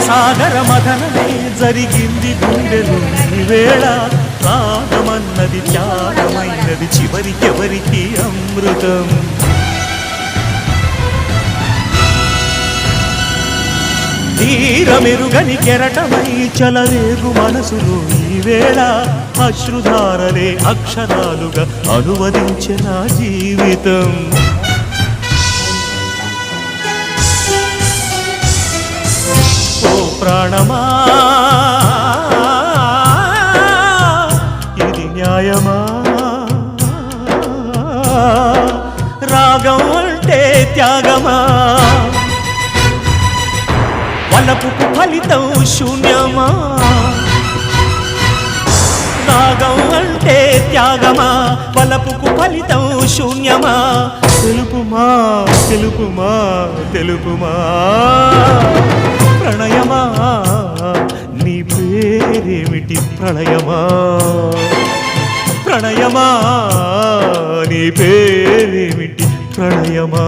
సాగర మదనమే జరిగింది గుండెలు వేళ. రాగమన్నది త్యాగమైనది చివరికెవరికి అమృతం? తీరమెరుగని కెరటమై చలరేగు మనసులు ఈ వేళ. అశ్రుధారలే అక్షరాలుగా అనువదించిన జీవితం. ప్రాణమా? ఇది న్యాయమా? రాగం అంటే త్యాగమా? వలపు ఫలితం శూన్యమా? రాగం అంటే త్యాగమా? వలపుకు ఫలితం శూన్యమా? తెలుపుమా తెలుపుమా తెలుపుమా? പ്രണയമാ പ്രണയമാ നീ പേരിമിട്ടി പ്രണയമാ